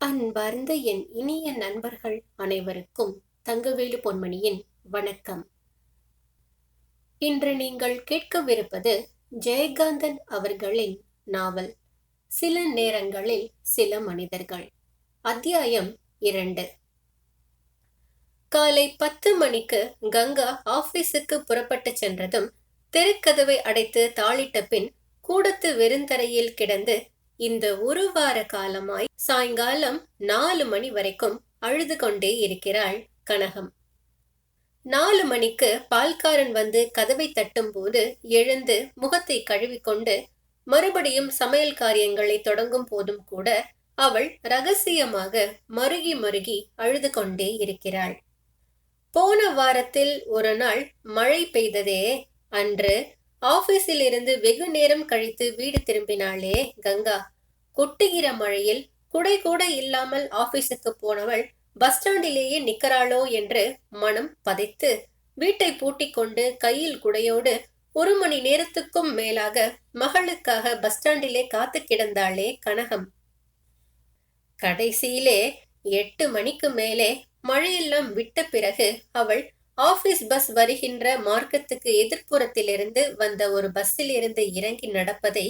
அன்பார்ந்த என் இனிய நண்பர்கள் அனைவருக்கும் தங்கவேலு பொன்மணியின் வணக்கம். இன்று நீங்கள் கேட்கவிருப்பது ஜெயகாந்தன் அவர்களின் நாவல் சில நேரங்களில் சில மனிதர்கள் அத்தியாயம் இரண்டு. காலை பத்து மணிக்கு கங்கா ஆபீஸுக்கு புறப்பட்டு சென்றதும் தெருக்கதவை அடைத்து தாளிட்ட பின் கூடத்து வெறுந்தரையில் கிடந்து இந்த ஒரு வார காலமாய் சாயங்காலம் நாலு மணி வரைக்கும் அழுது கொண்டே இருக்கிறாள் கனகம். நாலு மணிக்கு பால்காரன் வந்து கதவை தட்டும் போது எழுந்து முகத்தை கழுவிக்கொண்டு மறுபடியும் சமையல் காரியங்களை தொடங்கும் போதும் கூட அவள் ரகசியமாக மருகி மருகி அழுது கொண்டே இருக்கிறாள். போன வாரத்தில் ஒரு நாள் மழை பெய்ததே அன்று ஆபீஸில் இருந்து வெகு நேரம் கழித்து வீடு திரும்பினாளே கங்கா. கொட்டுகிற மழையில் குடை கூட இல்லாமல் ஆபீஸுக்கு போனவள் பஸ் ஸ்டாண்டிலேயே நிக்கறாளோ என்று மனம் பதைத்து வீட்டை பூட்டிக் கொண்டு கையில் குடையோடு ஒரு மணி நேரத்துக்கும் மேலாக மகளுக்காக பஸ் ஸ்டாண்டிலே காத்து கிடந்தாளே கனகம். கடைசியிலே எட்டு மணிக்கு மேலே மழையெல்லாம் விட்ட பிறகு அவள் ஆபீஸ் பஸ் வருகின்ற மார்க்கத்துக்கு எதிர்ப்புறத்திலிருந்து வந்த ஒரு பஸ்ஸில் இருந்து இறங்கி நடப்பதை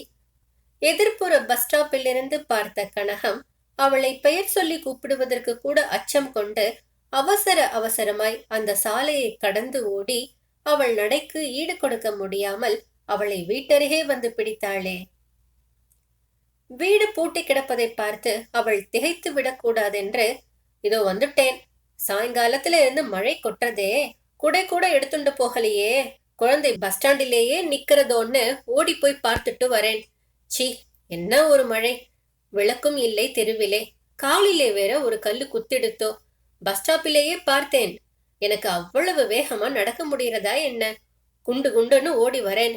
எதிர்ப்புற பஸ் ஸ்டாப்பிலிருந்து பார்த்த கனகம் அவளை பெயர் சொல்லி கூப்பிடுவதற்கு கூட அச்சம் கொண்டு அவசர அவசரமாய் அந்த சாலையை கடந்து ஓடி அவள் நடைக்கு ஈடு கொடுக்க முடியாமல் அவளை வீட்டருகே வந்து பிடித்தாளே. வீடு பூட்டி கிடப்பதை பார்த்து அவள் திகைத்து விடக்கூடாதென்று இதோ வந்துட்டேன். சாயங்காலத்துல இருந்து மழை கொட்டுறதே. குடை கூட எடுத்துண்டு போகலையே. குழந்தை பஸ் ஸ்டாண்டிலேயே நிக்கிறதோன்னு ஓடி போய் பார்த்துட்டு வரேன். சி என்ன ஒரு மழை. விளக்கும் இல்லை தெருவிலே. காலிலே வேற ஒரு கல்லு குத்திடுத்தோ. பஸ் ஸ்டாப்பிலேயே பார்த்தேன். எனக்கு அவ்வளவு வேகமா நடக்க முடிகிறதா என்ன? குண்டு குண்டுன்னு ஓடி வரேன்.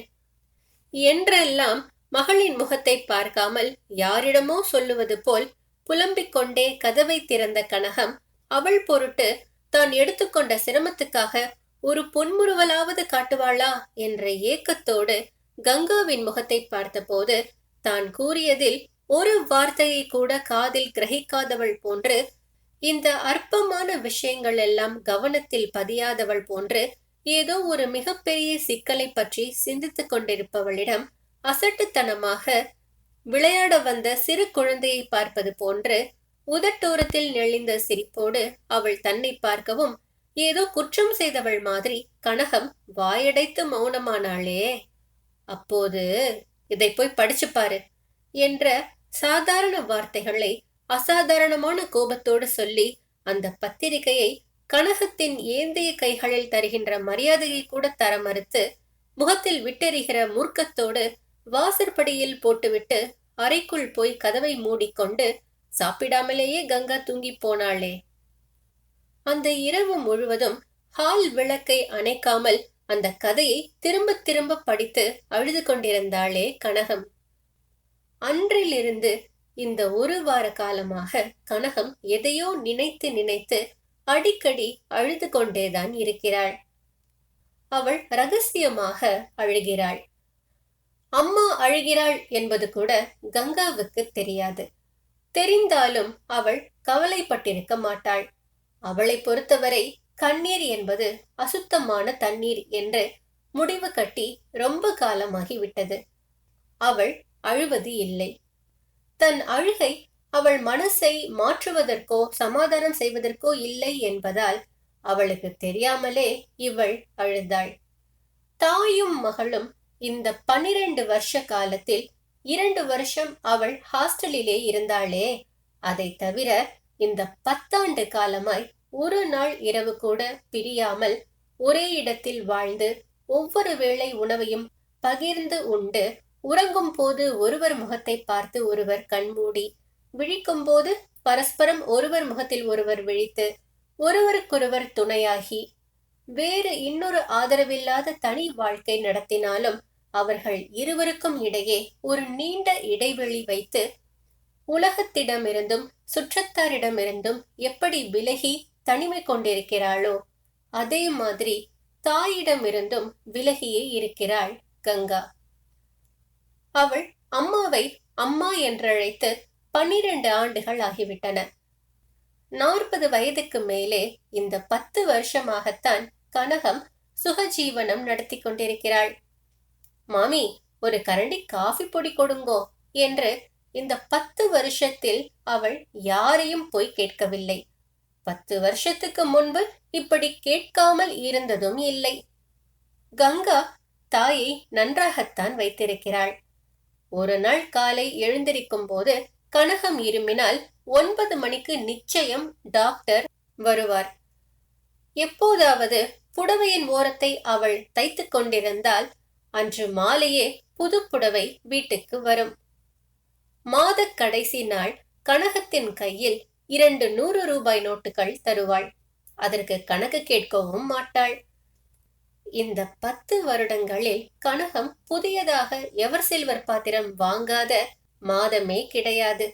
என்றெல்லாம் மகளின் முகத்தை பார்க்காமல் யாரிடமோ சொல்லுவது போல் புலம்பிக் கொண்டே கதவை திறந்த கனகம் அவள் பொருட்டு தான் எடுத்துக்கொண்ட சிரமத்துக்காக ஒரு பொன்முறுவலாவது காட்டுவாளா என்ற ஏக்கத்தோடு கங்காவின் முகத்தை பார்த்தபோது தான் கூறியதில் ஒரு வார்த்தையை கூட காதில் கிரகிக்காதவள் போன்று இந்த அற்பமான விஷயங்கள் எல்லாம் கவனத்தில் பதியாதவள் போன்று ஏதோ ஒரு மிகப்பெரிய சிக்கலை பற்றி சிந்தித்துக் கொண்டிருப்பவளிடம் அசட்டுத்தனமாக விளையாட வந்த சிறு குழந்தையை பார்ப்பது போன்று உதட்டோரத்தில் நெளிந்த சிரிப்போடு அவள் தன்னை பார்க்கவும் ஏதோ குற்றம் செய்தவள் மாதிரி கனகம் வாயடைத்து மௌனமானாளே. அப்போது இதை போய் படிச்சு பாரு என்ற சாதாரண வார்த்தைகளை அசாதாரணமான கோபத்தோடு சொல்லி அந்த பத்திரிகையை கனகத்தின் ஏந்திய கைகளில் தருகின்ற மரியாதையை கூட தர மறுத்து முகத்தில் விட்டெறிகிற மூர்க்கத்தோடு வாசற்படியில் போட்டுவிட்டு அறைக்குள் போய் கதவை மூடிக்கொண்டு சாப்பிடாமலேயே கங்கா தூங்கி போனாளே. அந்த இரவு முழுவதும் ஹால் விளக்கை அணைக்காமல் அந்த கதையை திரும்ப திரும்ப படித்து அழுது கொண்டிருந்தாளே கனகம். அன்றிலிருந்து இந்த ஒரு வார காலமாக கனகம் எதையோ நினைத்து நினைத்து அடிக்கடி அழுது கொண்டேதான் இருக்கிறாள். அவள் ரகசியமாக அழுகிறாள். அம்மா அழுகிறாள் என்பது கூட கங்காவுக்கு தெரியாது. தெரிந்தாலும் அவள் கவலைப்பட்டிருக்க மாட்டாள். அவளை பொறுத்தவரை கண்ணீர் என்பது அசுத்தமான தண்ணீர் என்று முடிவு கட்டி ரொம்ப காலமாகிவிட்டது அவள் அழுவது இல்லை. தன் அழுகை அவள் மனசை மாற்றுவதற்கோ சமாதானம் செய்வதற்கோ இல்லை என்பதால் அவளுக்கு தெரியாமலே இவள் அழுதாள். தாயும் மகளும் இந்த பனிரெண்டு வருஷ காலத்தில் இரண்டு வருஷம் அவள் ஹாஸ்டலிலே இருந்தாளே. அதை தவிர இந்த பத்தாண்டு காலமாய் ஒரு நாள் இரவு கூட பிரியாமல் ஒரே இடத்தில் வாழ்ந்து ஒவ்வொரு வேளை உணவையும் பகிர்ந்து உண்டு. உறங்கும் போது ஒருவர் முகத்தை பார்த்து ஒருவர் கண்மூடி விழிக்கும் போது பரஸ்பரம் ஒருவர் முகத்தில் ஒருவர் விழித்து ஒருவருக்கொருவர் துணையாகி வேறு இன்னொரு ஆதரவில்லாத தனி வாழ்க்கை நடத்தினாலும் அவர்கள் இருவருக்கும் இடையே ஒரு நீண்ட இடைவெளி வைத்து உலகத்திடமிருந்தும் சுற்றத்தாரிடமிருந்தும் எப்படி விலகி தனிமை கொண்டிருக்கிறாளோ அதே மாதிரி தாயிடமிருந்தும் விலகியே இருக்கிறாள் கங்கா. அவள் அம்மாவை அம்மா என்றழைத்து பன்னிரண்டு ஆண்டுகள் ஆகிவிட்டன. நாற்பது வயதுக்கு மேலே இந்த பத்து வருஷமாகத்தான் கனகம் சுகஜீவனம் நடத்தி கொண்டிருக்கிறாள். மாமி ஒரு கரண்டி காஃபி பொடி கொடுங்கோ என்று இந்த பத்து வருஷத்தில் அவள் யாரையும் போய் கேட்கவில்லை. பத்து வருஷத்துக்கு முன்பு இப்படி கேட்காமல் இருந்ததும் இல்லை. கங்கா தாயை நன்றாகத்தான் வைத்திருக்கிறாள். ஒரு நாள் காலை எழுந்திருக்கும் போது கனகம் இருமினால் ஒன்பது மணிக்கு நிச்சயம் டாக்டர் வருவார். எப்போதாவது புடவையின் ஓரத்தை அவள் தைத்துக் கொண்டிருந்தால் அன்று மாலையே புதுப்புடவை வீட்டுக்கு வரும். மாத கடைசி நாள் கனகத்தின் கையில் இரண்டு நூறு ரூபாய் நோட்டுகள் தருவாள். அதற்கு கணக்கு கேட்கவும் மாட்டாள். இந்த பத்து வருடங்களில் கனகம் புதியதாக எவர் சில்வர் பாத்திரம் வாங்காத மாதமே கிடையாது.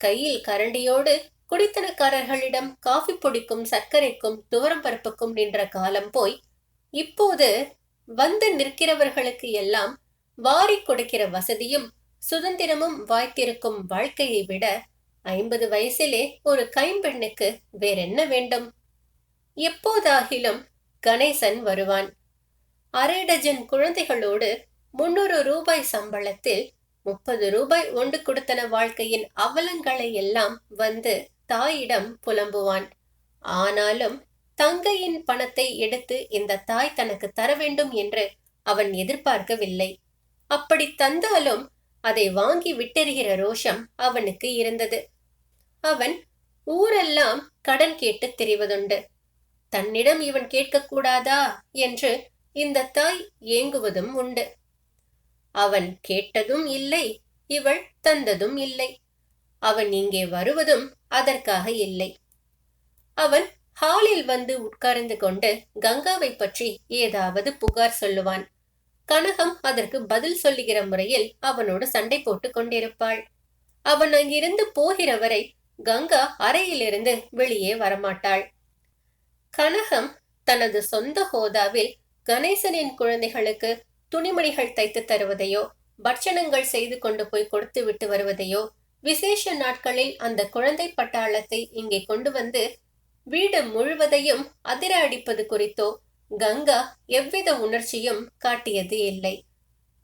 கையில் கரண்டியோடு குடித்தனக்காரர்களிடம் காஃபி பொடிக்கும் சர்க்கரைக்கும் துவரம் பருப்புக்கும் நின்ற காலம் போய் இப்போது வந்து நிற்கிறவர்களுக்கு எல்லாம் வாரி கொடுக்கிற வசதியும் சுதந்திரமும் வாய்த்திருக்கும் வாழ்க்கையை விட ஐம்பது வயசிலே ஒரு கைம்பெண்ணுக்கு வேறென்ன வேண்டும்? எப்போதாகிலும் கணேசன் வருவான். அரை டஜன் குழந்தைகளோடு முன்னூறு ரூபாய் சம்பளத்தில் முப்பது ரூபாய் ஒன்று கொடுத்தன வாழ்க்கையின் அவலங்களை எல்லாம் வந்து தாயிடம் புலம்புவான். ஆனாலும் தங்கையின் பணத்தை எடுத்து இந்த தாய் தனக்கு தர வேண்டும் என்று அவன் எதிர்பார்க்கவில்லை. அப்படி தந்தாலும் அதை வாங்கி விட்டெறிகிற ரோஷம் அவனுக்கு இருந்தது. அவன் ஊரெல்லாம் கடன் கேட்டு தெரிவதுண்டு. தன்னிடம் இவன் கேட்கக்கூடாதா என்று இந்த தாய் ஏங்குவதும் உண்டு. அவன் கேட்டதும் இல்லை இவள் தந்ததும் இல்லை. அவன் இங்கே வருவதும் அதற்காக இல்லை. அவன் ஹாலில் வந்து உட்கார்ந்து கொண்டு கங்காவை பற்றி ஏதாவது புகார் சொல்லுவான். கனகம் அதற்கு பதில் சொல்லுகிற முறையில் அவனோடு சண்டை போட்டுக் கொண்டிருப்பாள். அவன் அங்கிருந்து போகிற வரை கங்கா அறையிலிருந்து வெளியே வரமாட்டாள். கனகம் தனது சொந்த ஹோதாவில் கணேசனின் குழந்தைகளுக்கு துணிமணிகள் தைத்து தருவதையோ பட்சணங்கள் செய்து கொண்டு போய் கொடுத்து விட்டு வருவதையோ விசேஷ நாட்களில் அந்த குழந்தை பட்டாளத்தை இங்கே கொண்டு வந்து வீடு முழுவதையும் அதிர அடிப்பது குறித்தோ கங்கா எவ்வித உணர்ச்சியும் காட்டியது இல்லை.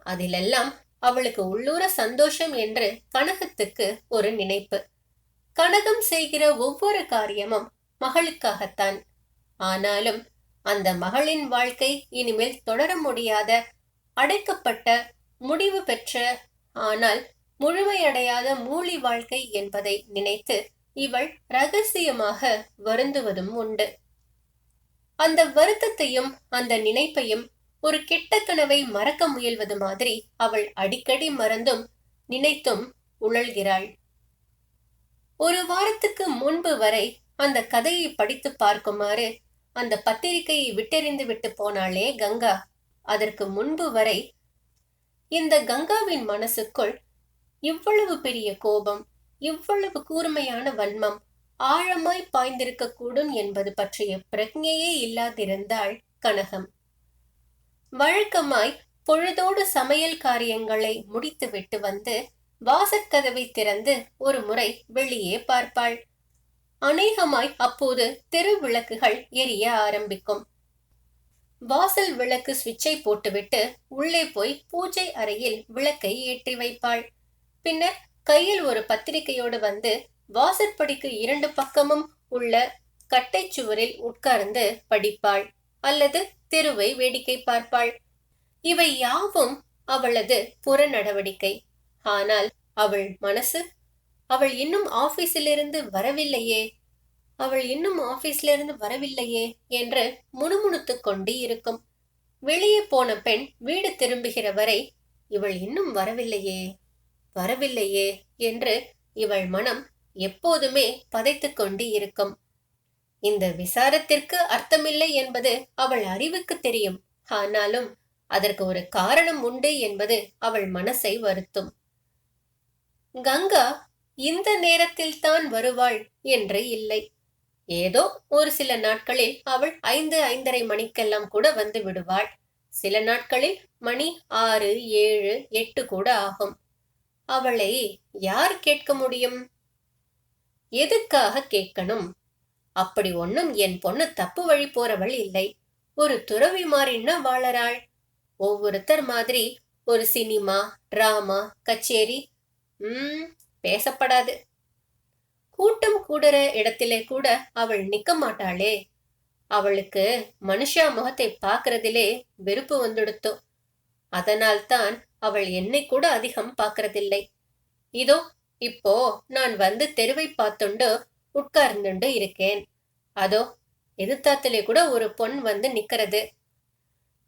அதிலெல்லாம் அவளுக்கு உள்ளூர சந்தோஷம் என்று கனகத்துக்கு ஒரு நினைப்பு. கனகம் செய்கிற ஒவ்வொரு காரியமும் மகளுக்காகத்தான். ஆனாலும் அந்த மகளின் வாழ்க்கை இனிமேல் தொடர முடியாத அடைக்கப்பட்ட முடிவு பெற்ற ஆனால் முழுமையடையாத மூலி வாழ்க்கை என்பதை நினைத்து இவள் ரகசியமாக வருந்துவதும் உண்டு. அந்த வருத்தத்தையும் அந்த நினைப்பையும் ஒரு கெட்ட கனவை மறக்க முயல்வது மாதிரி அவள் அடிக்கடி மறந்தும் நினைத்தும் உழல்கிறாள். ஒரு வாரத்துக்கு முன்பு வரை அந்த கதையை படித்து பார்க்குமாறு அந்த பத்திரிகையை விட்டெறிந்து விட்டு போனாளே கங்கா. அதற்கு முன்பு வரை இந்த கங்காவின் மனசுக்குள் இவ்வளவு பெரிய கோபம் இவ்வளவு கூர்மையான வன்மம் ஆழமாய் பாய்ந்திருக்க கூடும் என்பது பற்றிய பிரஜையே இல்லாதிருந்தாள் கனகம். வழக்கமாய் பொழுதோடு சமையல் காரியங்களை முடித்துவிட்டு வந்து வாசற்கதவை திறந்து ஒரு முறை வெளியே பார்ப்பாள். அநேகமாய் அப்போது தெரு விளக்குகள் எரிய ஆரம்பிக்கும். வாசல் விளக்கு சுவிட்சை போட்டுவிட்டு உள்ளே போய் பூஜை அறையில் விளக்கை ஏற்றி வைப்பாள். பின்னர் கையில் ஒரு பத்திரிகையோடு வந்து வாசற்படிக்கு இரண்டு பக்கமும் உள்ள கட்டைச் சுவரில் உட்கார்ந்து படிப்பாள் அல்லது தெருவை வேடிக்கை பார்ப்பாள். இவை யாவும் அவளது புற நடவடிக்கை. ஆனால் அவள் மனசு? அவள் இன்னும் ஆபீஸிலிருந்து வரவில்லையே? அவள் இன்னும் ஆபீஸிலிருந்து வரவில்லையே என்று முணுமுணுத்துக் கொண்டு இருக்கும். வெளியே போன பெண் வீடு திரும்புகிற வரை இவள் இன்னும் வரவில்லையே? வரவில்லையே என்று இவள் மனம் எப்போதுமே பதைத்துக் கொண்டு இருக்கும் இந்த விசாரத்திற்கு அர்த்தமில்லை என்பது அவள் அறிவுக்கு தெரியும். ஆனாலும் அதற்கு ஒரு காரணம் உண்டு என்பது அவள் மனசை வருத்தும். கங்கா இந்த நேரத்தில் தான் வருவாள் என்று இல்லை. ஏதோ ஒரு சில நாட்களில் அவள் ஐந்து ஐந்தரை மணிக்கெல்லாம் கூட வந்து விடுவாள். சில நாட்களில் மணி ஆறு ஏழு எட்டு கூட ஆகும். அவளை யார் கேட்க முடியும்? எதுக்காக கேட்கணும்? அப்படி ஒன்னும் என் பொண்ணு தப்பு வழி போறவள் இல்லை. ஒரு துறவி மாறின்னா வாழறாள். ஒவ்வொருத்தர் மாதிரி ஒரு சினிமா டிராமா கச்சேரி ம் பேசப்படாது. கூட்டம் கூடுற இடத்திலே கூட அவள் நிக்க மாட்டாளே. அவளுக்கு மனுஷா முகத்தை பார்க்கறதிலே வெறுப்பு வந்துடுத்தோ. அதனால்தான் அவள் என்னை கூட அதிகம் பார்க்கறதில்லை. இதோ இப்போ நான் வந்து தெருவை பார்த்துண்டு உட்கார்ந்துண்டு இருக்கேன். அதோ எதிர்த்தாத்திலே கூட ஒரு பொன் வந்து நிக்கிறது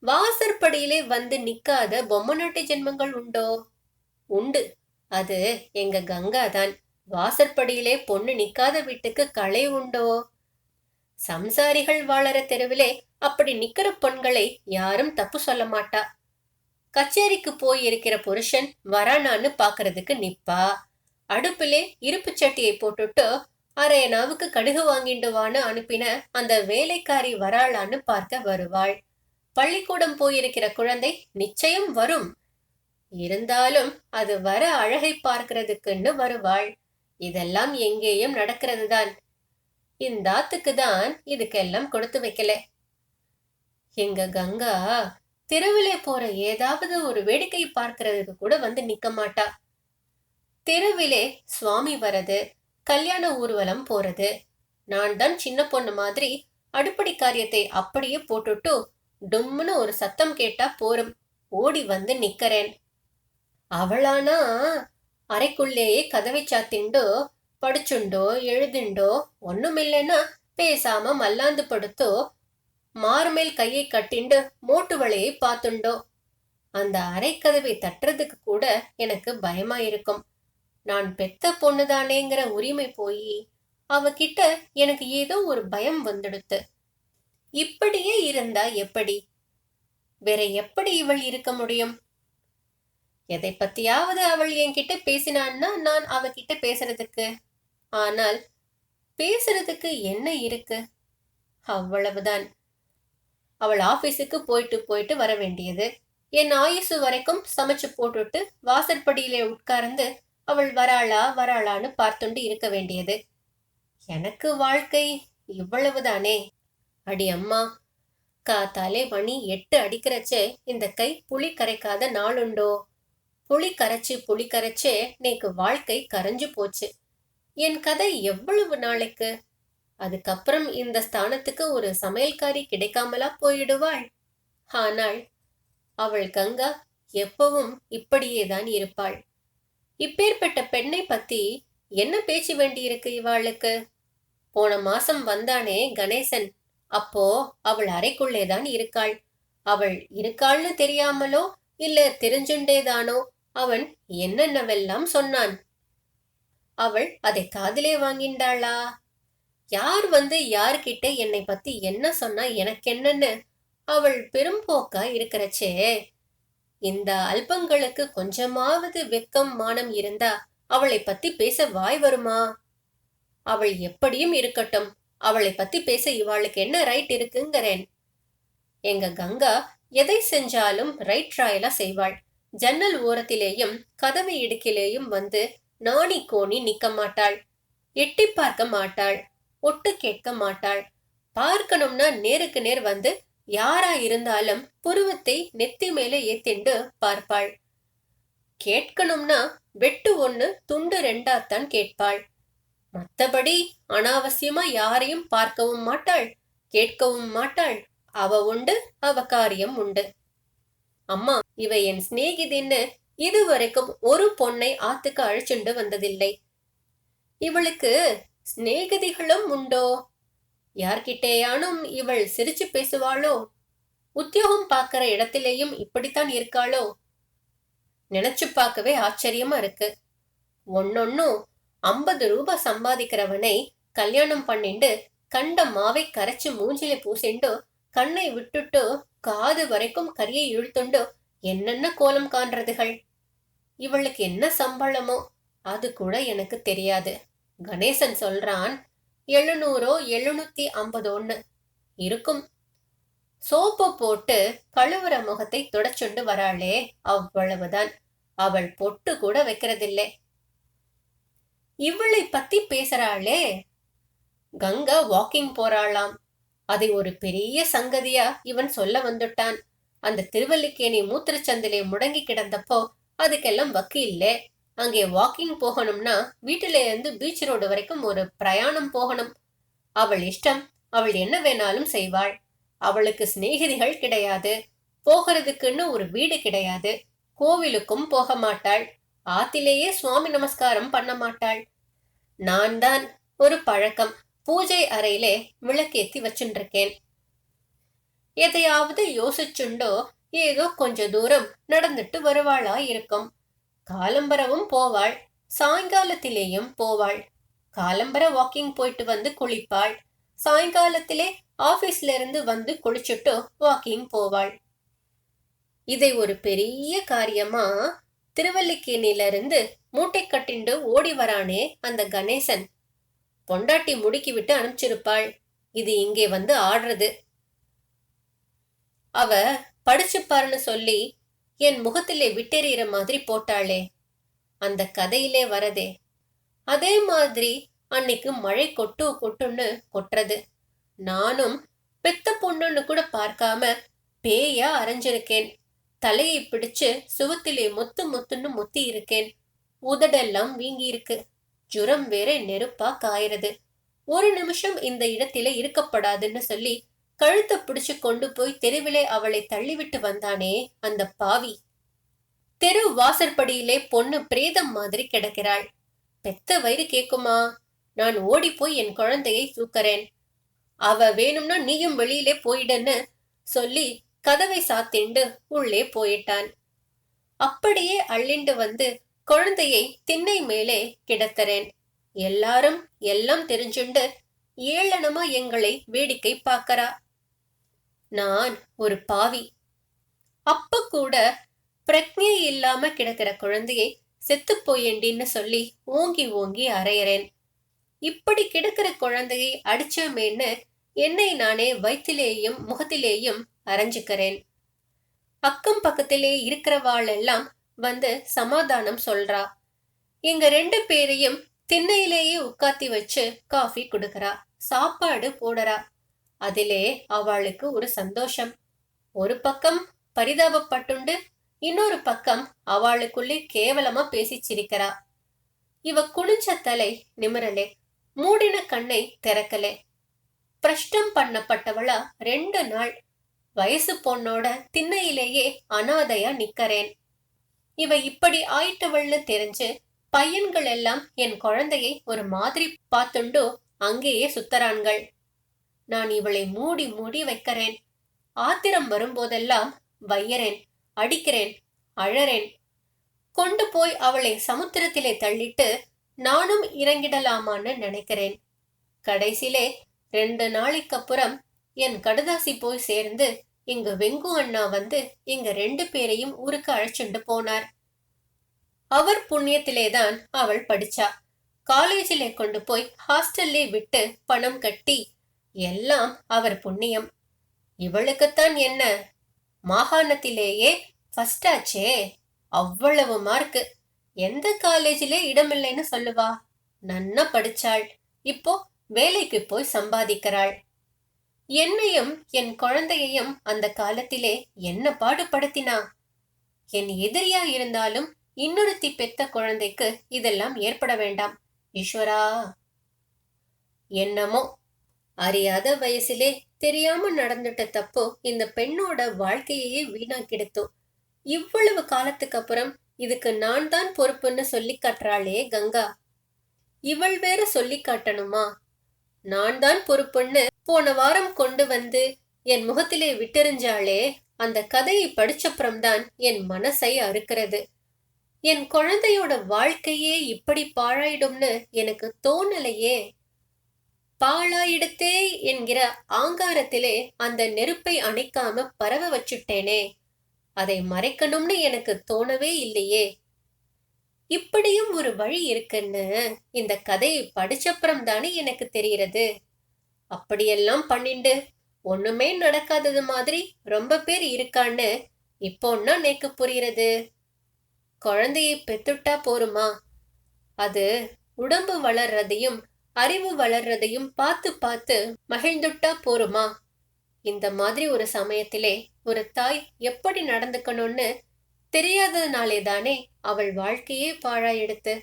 வாசற்படியிலே வந்து நிக்காத பொம்மை நாட்டு ஜென்மங்கள் உண்டோ? உண்டு. அது எங்க கங்கா தான் வாசற்படியிலே பொண்ணு நிக்காத வீட்டுக்கு களை உண்டோ? சம்சாரிகள் வாழற தெருவிலே அப்படி நிக்கிற பொண்களை யாரும் தப்பு சொல்ல மாட்டா. கச்சேரிக்கு போய் இருக்கிற புருஷன் வரானான்னு பாக்குறதுக்கு நிப்பா. அடுப்பிலே இருப்பு சட்டியை போட்டுட்டு அரையனாவுக்கு கடுகு வாங்கிண்டு வான்னு அனுப்பின அந்த வேலைக்காரி வராளான்னு பார்க்க வருவாள். பள்ளிக்கூடம் போயிருக்கிற குழந்தை நிச்சயம் வரும். இருந்தாலும் அது வர அழகை பார்க்கிறதுக்குன்னு வருவாள். இதெல்லாம் எங்கேயும் நடக்கிறது தான் இந்தாத்துக்கு தான் இதுக்கெல்லாம் கொடுத்து வைக்கல. எங்க கங்கா தெருவிலே போற ஏதாவது ஒரு வேடிக்கை பார்க்கறதுக்கு கூட வந்து நிக்க மாட்டா. தெருவிலே சுவாமி வரது கல்யாண ஊர்வலம் போறது. நான் தான் சின்ன பொண்ணு மாதிரி அடுப்படி காரியத்தை அப்படியே போட்டுட்டு டொம்முன்னு ஒரு சத்தம் கேட்டா போரும். ஓடி வந்து நிக்கிறேன். அவளானா அறைக்குள்ளேயே கதவை சாத்திண்டோ படிச்சுண்டோ எழுதுண்டோ ஒண்ணுமில்லைன்னா பேசாம மல்லாந்து படுத்தோ மார்மேல் கையை கட்டிண்டு மூட்டு வளையை பார்த்துண்டோ? அந்த அரைக்கதவை தட்டுறதுக்கு கூட எனக்கு பயமா இருக்கும் நான் பெத்த பொண்ணுதானேங்கிற உரிமை போய் அவகிட்ட எனக்கு ஏதோ ஒரு பயம் வந்துடுத்து. இப்படியே இருந்தா எப்படி? வேற எப்படி இவள் இருக்க முடியும்? எதை பத்தியாவது அவள் என்கிட்ட பேசினான்னா நான் அவகிட்ட பேசுறதுக்கு. ஆனால் பேசுறதுக்கு என்ன இருக்கு? அவ்வளவுதான். அவள் ஆபீஸுக்கு போயிட்டு போயிட்டு வர வேண்டியது. என் ஆயுசு வரைக்கும் சமைச்சு போட்டுட்டு வாசற்படியிலே உட்கார்ந்து அவள் வராளா வராளான்னு பார்த்துண்டு இருக்க வேண்டியது. எனக்கு வாழ்க்கை இவ்வளவுதானே? அடி அம்மா. காத்தாலே மணி எட்டு அடிக்கிறச்சே இந்த கை புளி கரைக்காத நாளுண்டோ புளி கரைச்சு புளி கரைச்சே நேக்கு வாழ்க்கை கரைஞ்சு போச்சு. என் கதை எவ்வளவு நாளைக்கு? அதுக்கப்புறம் இந்த ஸ்தானத்துக்கு ஒரு சமையல்காரி கிடைக்காமலா போயிடுவாள். ஆனால் அவள் கங்கா எப்பவும் இப்படியேதான் இருப்பாள். இப்பேற்பட்ட பெண்ணை பத்தி என்ன பேச்சு வேண்டியிருக்கு இவாளுக்கு? போன மாசம் வந்தானே கணேசன். அப்போ அவள் அறைக்குள்ளேதான் இருக்காள். அவள் இருக்காள்னு தெரியாமலோ இல்ல தெரிஞ்சுண்டேதானோ அவன் என்னென்னவெல்லாம் சொன்னான்? அவள் அதை காதிலே வாங்கிண்டாளா? யார் வந்து யார்கிட்ட என்னை பத்தி என்ன சொன்னா எனக்கு என்னன்னு அவள் பெரும்போக்கா இருக்கிறச்சே. இந்த அல்பங்களுக்கு கொஞ்சமாவது வெக்கம் மானம் இருந்தா அவளை பத்தி பேச வாய் வருமா? அவள் எப்படியும் இருக்கட்டும். அவளை பத்தி பேச இவாளுக்கு என்ன ரைட் இருக்குங்கிறேன். எங்க கங்கா எதை செஞ்சாலும் ரைட் ட்ராயலா செய்வாள். ஜன்னல் ஓரத்திலேயும் கதவு இடுக்கிலேயும் வந்து நாணி கோணி நிக்க மாட்டாள். எட்டி பார்க்க மாட்டாள். ஒட்டு கேட்க மாட்டாள். பார்க்கணும்னா நேருக்கு நேர் வந்து யாரா இருந்தாலும் புருவத்தை நெத்தி மேலே ஏத்திண்டு பார்ப்பாள். கேட்கணும்னா வெட்டு ஒண்ணு துண்டு ரெண்டாத்தான் கேட்பாள். மத்தபடி அனாவசியமா யாரையும் பார்க்கவும் மாட்டாள் கேட்கவும் மாட்டாள். அவ உண்டு அவ காரியம் உண்டு. அம்மா இவ என் சிநேகிதின்னு இதுவரைக்கும் ஒரு பொண்ணை ஆத்துக்கு அழைச்சுண்டு வந்ததில்லை. இவளுக்கு சிநேகிதிகளும் உண்டோ? யார்கிட்டேயானும் இவள் சிரிச்சு பேசுவாளோ? உத்தியோகம் பார்க்கிற இடத்திலேயும் இப்படித்தான் இருக்காளோ? நினைச்சு பார்க்கவே ஆச்சரியமா இருக்கு. ஒன்னொன்னும் ஐம்பது ரூபாய் சம்பாதிக்கிறவனை கல்யாணம் பண்ணிண்டு கண்ட மாவை கரைச்சு மூஞ்சில பூசிண்டு கண்ணை விட்டுட்டு காது வரைக்கும் கரியை இழுத்துண்டு என்னென்ன கோலம் காண்றதுகள்? இவளுக்கு என்ன சம்பளமோ? அது கூட எனக்கு தெரியாது. கணேசன் சொல்றான் எழுநூறோ எழுநூத்தி ஐம்பதோன்னு இருக்கும். சோப்பு போட்டு கழுவுற முகத்தை தொடச்சுண்டு வராளே அவ்வளவுதான். அவள் பொட்டு கூட வைக்கிறதில்லை. இவளை பத்தி பேசுறாளே? கங்கா வாக்கிங் போறாளாம். அதை ஒரு பெரிய சங்கதியா இவன் சொல்ல வந்துட்டான். அந்த திருவல்லிக்கேணி மூத்திரச்சந்திலே முடங்கி கிடந்தப்போ அதுக்கெல்லாம் வக்கில்லே அங்கே வாக்கிங் போகணும்னா வீட்டில இருந்து பீச் ரோடு வரைக்கும் ஒரு பிரயாணம் போகணும். அவள் இஷ்டம். அவள் என்ன வேணாலும் செய்வாள். அவளுக்கு சிநேகிதிகள் கிடையாது. போகிறதுக்குன்னு ஒரு வீடு கிடையாது. கோவிலுக்கும் போக மாட்டாள். ஆத்திலேயே சுவாமி நமஸ்காரம் பண்ண மாட்டாள். நான் தான் ஒரு பழக்கம். பூஜை அறையிலே விளக்கேத்தி வச்சுருக்கேன். எதையாவது யோசிச்சுண்டோ ஏதோ கொஞ்ச தூரம் நடந்துட்டு வருவாளா இருக்கும் காலம்பரவும் போவாள். சாயங்காலத்திலேயும் போவாள். காலம்பர வாக்கிங் போயிட்டு வந்து குளிப்பாள். சாயங்காலத்திலே ஆபீஸ்ல இருந்து வந்து குளிச்சுட்டு வாக்கிங் போவாள். இதை ஒரு பெரிய காரியமா? திருவல்லிக்கேணில இருந்து மூட்டை கட்டிண்டு ஓடி வரானே அந்த கணேசன். பொண்டாட்டி முடுக்கி விட்டு அனுப்பிச்சிருப்பாள். இது இங்கே வந்து ஆடுறது. அவ படிச்சுப்பாருன்னு சொல்லி என் முகத்திலே விட்டெறிகிற மாதிரி போட்டாளே. அந்த கதையிலே வரதே. அதே மாதிரி அன்னைக்கு மழை கொட்டு கொட்டுன்னு கொட்டுறது. நானும் பெத்த பொண்ணுன்னு கூட பார்க்காம பேயா அரைஞ்சிருக்கேன். தலையை பிடிச்சு சுவத்திலே முத்து முத்துன்னு முத்தி இருக்கேன் உதடெல்லாம் வீங்கி இருக்கு ஜுரம் வேற நெருப்பா காயறது. ஒரு நிமிஷம் இந்த இடத்திலே இருக்கப்படாதுன்னு சொல்லி கழுத்தை பிடிச்சு கொண்டு போய் தெருவிலே அவளை தள்ளிவிட்டு வந்தானே அந்த பாவி. தெரு வாசற்படியிலே பொண்ணு பிரேதம் மாதிரி கிடக்கிறாள். பெத்த வயிறு கேக்குமா? நான் ஓடி போய் என் குழந்தையை தூக்கறேன். அவ வேணும்னா நீயும் வெளியிலே போயிடன்னு சொல்லி கதவை சாத்திண்டு உள்ளே போயிட்டான். அப்படியே அள்ளிண்டு வந்து குழந்தையை திண்ணை மேலே கிடத்தறேன் எல்லாரும் எல்லாம் தெரிஞ்சுண்டு ஏளனமா எங்களை வேடிக்கை பார்க்கறா. நான் ஒரு பாவி. அப்ப கூட பிரக்ஞை இல்லாம கிடக்கிற குழந்தையை செத்து போயேண்டின்னு சொல்லி ஓங்கி ஓங்கி அரையறேன் இப்படி கிடக்கிற குழந்தையை அடிச்சமேன்னு என்னை நானே வயிற்றிலேயும் முகத்திலேயும் அரைஞ்சுக்கிறேன். அக்கம் பக்கத்திலே இருக்கிறவாள் எல்லாம் வந்து சமாதானம் சொல்றா. எங்க ரெண்டு பேரையும் திண்ணையிலேயே உட்காத்தி வச்சு காஃபி கொடுக்கறா. சாப்பாடு போடுறா. அதிலே அவளுக்கு ஒரு சந்தோஷம். ஒரு பக்கம் பரிதாபப்பட்டுண்டு இன்னொரு பக்கம் அவளுக்குள்ளே கேவலமா பேசி சிரிக்கிறா இவ குளிச்ச தலை நிமிரலே மூடின கண்ணை திறக்கலே. பிரஷ்டம் பண்ணப்பட்டவளா ரெண்டு நாள். வயசு பொண்ணோட திண்ணையிலேயே அனாதையா நிக்கறேன். இவ இப்படி ஆயிட்டவள்னு தெரிஞ்சு பையன்கள் எல்லாம் என் குழந்தையை ஒரு மாதிரி பார்த்துண்டு அங்கேயே சுத்தரான்கள் நான் இவளை மூடி மூடி வைக்கிறேன். ஆத்திரம் வரும்போதெல்லாம் வையறேன் அடிக்கிறேன் அழறேன். கொண்டு போய் அவளை சமுத்திரத்திலே தள்ளிட்டு நானும் இறங்கிடலாமான்னு நினைக்கிறேன். கடைசியிலே ரெண்டு நாளைக்கு அப்புறம் என் கடுதாசி போய் சேர்ந்து இங்க வெங்கு அண்ணா வந்து இங்க ரெண்டு பேரையும் ஊருக்கு அழைச்சுண்டு போனார். அவர் புண்ணியத்திலேதான் அவள் படிச்சா. காலேஜிலே கொண்டு போய் ஹாஸ்டல்லே விட்டு பணம் கட்டி எல்லாம் அவர் புண்ணியம். இவளுக்குத்தான் என்ன? மாகாணத்திலேயே ஃபர்ஸ்ட் ஆச்சே? அவ்வளவு மார்க்கு எந்த காலேஜிலே இடமில்லைன்னு சொல்லுவா. நன்னா படிச்சாள். இப்போ வேலைக்கு போய் சம்பாதிக்கிறாள். என்னையும் என் குழந்தையையும் அந்த காலத்திலே என்ன பாடுபடுத்தினா? என் எதிரியா இருந்தாலும் இன்னொருத்தி பெத்த குழந்தைக்கு இதெல்லாம் ஏற்பட வேண்டாம். ஈஸ்வரா! என்னமோ அறியாத வயசிலே தெரியாம நடந்துட்ட தப்போ இந்த பெண்ணோட வாழ்க்கையையே வீணாக்கிடுத்தோம் இவ்வளவு காலத்துக்கு அப்புறம் இதுக்கு நான் தான் பொறுப்புன்னு சொல்லி காட்டுறாளே கங்கா. இவள் வேற சொல்லி காட்டணுமா? நான் தான் பொறுப்புன்னு போன வாரம் கொண்டு வந்து என் முகத்திலே விட்டெறிஞ்சாளே அந்த கதையை படிச்சப்புறம்தான் என் மனசை அறுக்கிறது. என் குழந்தையோட வாழ்க்கையே இப்படி பாழாயிடும்னு எனக்கு தோணலையே. பாழாயிடுத்தே என்கிற ஆங்காரத்திலே அந்த நெருப்பை அணைக்காம பரவ வச்சுட்டேனே. அதை மறைக்கணும்னு எனக்கு தோணவே இல்லையே. இப்படியும் ஒரு வழி இருக்குன்னு இந்த கதையை படிச்சப்புறம் தானே எனக்கு தெரிகிறது. அப்படியெல்லாம் பண்ணிண்டு ஒண்ணுமே நடக்காதது மாதிரி ரொம்ப பேர் இருக்கான்னு இப்போன்னா நேக்கு புரிகிறது? குழந்தையை பெத்துட்டா போருமா? அது உடம்பு வளர்றதையும் அறிவு வளர்றதையும் பார்த்து பார்த்து மகிழ்ந்துட்டா போருமா? இந்த மாதிரி ஒரு சமயத்திலே ஒரு தாய் எப்படி நடந்துக்கணும்னு தெரியாததுனாலே தானே அவள் வாழ்க்கையே பாழாயெடுத்து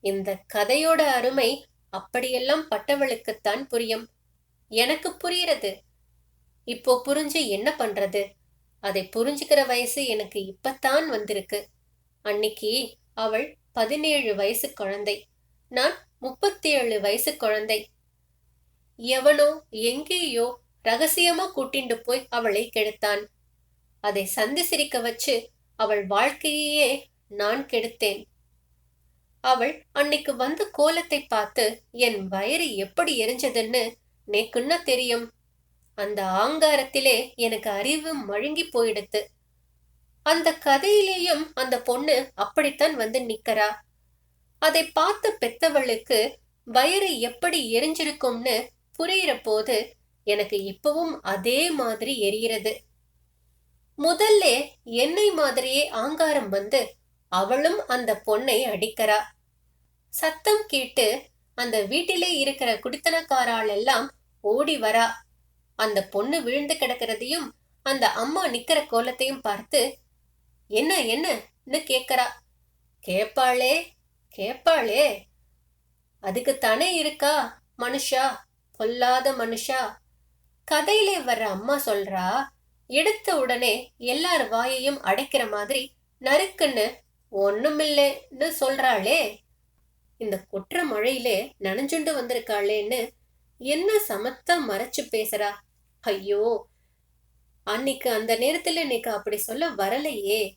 இந்த கதையோட அருமை அப்படியெல்லாம் பட்டவளுக்குத்தான் புரியும். எனக்கு புரியறது இப்போ புரிஞ்சு என்ன பண்றது? அதை புரிஞ்சுக்கிற வயசு எனக்கு இப்பத்தான் வந்திருக்கு. அன்னிக்கு அவள் பதினேழு வயசு குழந்தை. நான் முப்பத்தி ஏழு வயசு குழந்தை. எவனோ எங்கேயோ ரகசியமா கூட்டிண்டு போய் அவளை கெடுத்தான். அதை சந்தி சிரிக்க வச்சு அவள் வாழ்க்கையே நான் கெடுத்தேன். அவள் அன்னைக்கு வந்த கோலத்தை பார்த்து என் வயிறு எப்படி எரிஞ்சதுன்னு நேக்குன்னா தெரியும். அந்த ஆங்காரத்திலே எனக்கு அறிவு மழுங்கி போயிடுத்து. அந்த கதையிலேயும் அந்த பொண்ணு அப்படித்தான் வந்து நிக்கறா. அதை பார்த்த பெத்தவளுக்கு வயிறு எப்படி எரிஞ்சிருக்கும்னு புரியிற போது எனக்கு இப்பவும் அதே மாதிரி எரிகிறது முதல்ல என்னை மாதிரியே ஆங்காரம் வந்து அவளும் அந்த பொண்ணை அடிக்கிறா. சத்தம் கேட்டு அந்த வீட்டிலே இருக்கிற குடித்தனக்காரால் எல்லாம் ஓடி வரா. அந்த பொண்ணு விழுந்து கிடக்கிறதையும் அந்த அம்மா நிக்கிற கோலத்தையும் பார்த்து என்ன என்னன்னு கேக்குறா. கேப்பாளே கேட்பாளே அதுக்கு தானே இருக்கா மனுஷா? பொல்லாத மனுஷா? கதையிலே வர்ற அம்மா சொல்றா எடுத்த உடனே எல்லார் வாயையும் அடைக்கிற மாதிரி நறுக்குன்னு ஒண்ணுமில்லைன்னு சொல்றாளே. இந்த குற்ற மழையிலே நனைஞ்சுண்டு வந்திருக்காளேன்னு என்ன சமத்தா மறைச்சு பேசுறா. ஐயோ அன்னைக்கு அந்த நேரத்துல இன்னைக்கு அப்படி சொல்ல வரலையே.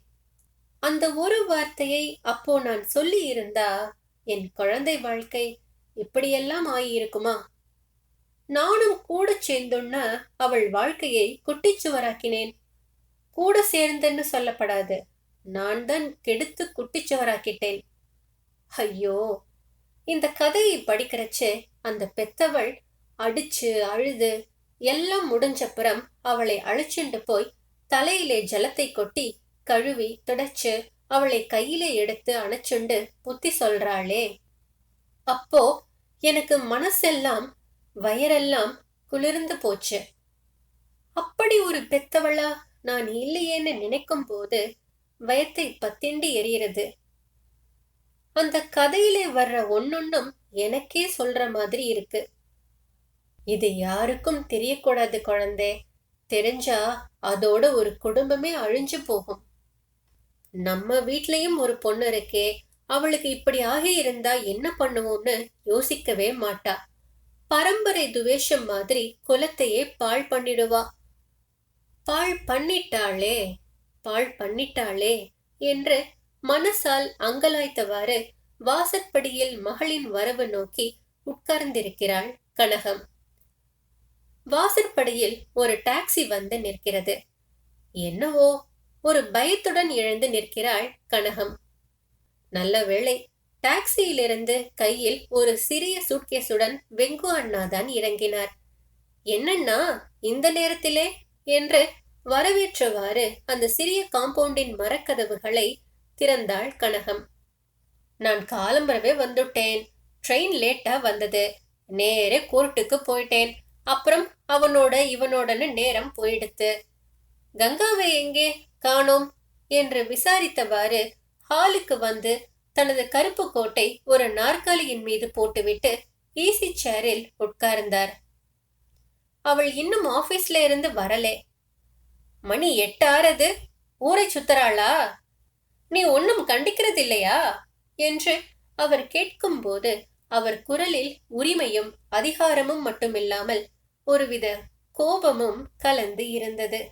அந்த ஒரு வார்த்தையை அப்போ நான் சொல்லி இருந்தா என் குழந்தை வாழ்க்கை இப்படியெல்லாம் ஆகியிருக்குமா? நானும் கூட சேர்ந்துன்னா அவள் வாழ்க்கையை குட்டிச்சுவராக்கினேன். கூட சேர்ந்தன்னு சொல்லப்படாது. நான் தான் கெடுத்து குட்டிச்சுவராக்கிட்டேன். ஐயோ! இந்த கதையை படிக்கிறச்சு அந்த பெத்தவள் அடிச்சு அழுது எல்லாம் முடிஞ்சப்புறம் அவளை அழிச்சுண்டு போய் தலையிலே ஜலத்தை கொட்டி கழுவி துடைச்சு அவளை கையிலே எடுத்து அணைச்சுண்டு புத்தி சொல்றாளே அப்போ எனக்கு மனசெல்லாம் வயரெல்லாம் குளிர்ந்து போச்சு. அப்படி ஒரு பெத்தவளா நான் இல்லையேன்னு நினைக்கும் போது வயத்தை பத்திண்டு எரியறது. அந்த கதையிலே வர்ற ஒன்னொன்னும் எனக்கே சொல்ற மாதிரி இருக்கு. இது யாருக்கும் தெரியக்கூடாது குழந்தை. தெரிஞ்சா அதோட ஒரு குடும்பமே அழிஞ்சு போகும். நம்ம வீட்லயும் ஒரு பொண்ணு இருக்கே அவளுக்கு இப்படி ஆகி இருந்தா என்ன பண்ணுவோம்னு யோசிக்கவே மாட்டா. பரம்பரை துவேஷம் மாதிரி குலத்தையே பாழ் பண்ணிடுவா. பாழ் பண்ணிட்டாளே பாழ் பண்ணிட்டாளே என்று மனசால் அங்கலாய்த்தவாறு வாசற்படியில் மகளின் வரவு நோக்கி உட்கார்ந்திருக்கிறாள் கனகம். வாசற்படியில் ஒரு டாக்ஸி வந்து நிற்கிறது. என்னவோ ஒரு பயத்துடன் எழுந்து நிற்கிறாள் கனகம். நல்ல வேளை டாக்ஸியிலிருந்து கையில் ஒரு சிறிய சூட்கேஸுடன் வெங்கு அண்ணா தான் இறங்கினார். என்னண்ணா இந்த நேரத்திலே? என்று வரவேற்றவாறு அந்த சிறிய காம்பவுண்டின் மரக்கதவுகளை திறந்தாள் கனகம். நான் காலம்பரவே வந்துட்டேன். ட்ரெயின் லேட்டா வந்தது. நேரே கோர்ட்டுக்கு போயிட்டேன். அப்புறம் அவனோட இவனோடன்னு நேரம் போயிடுத்து. கங்காவை எங்கே காணோம்? என்று விசாரித்தவாறு ஹாலுக்கு வந்து தனது கருப்பு கோட்டை ஒரு நாற்காலியின் மீது போட்டுவிட்டு ஈசி சேரில் உட்கார்ந்தார். அவள் இன்னும் ஆபீஸ்ல இருந்து வரலே. மணி எட்டாறது ஊரை சுத்தறாளா? நீ ஒன்னும் கண்டிக்கிறது இல்லையா என்று அவர் கேட்கும்போது அவர் குரலில் உரிமையும் அதிகாரமும் மட்டுமில்லாமல் ஒருவித கோபமும் கலந்து இருந்தது.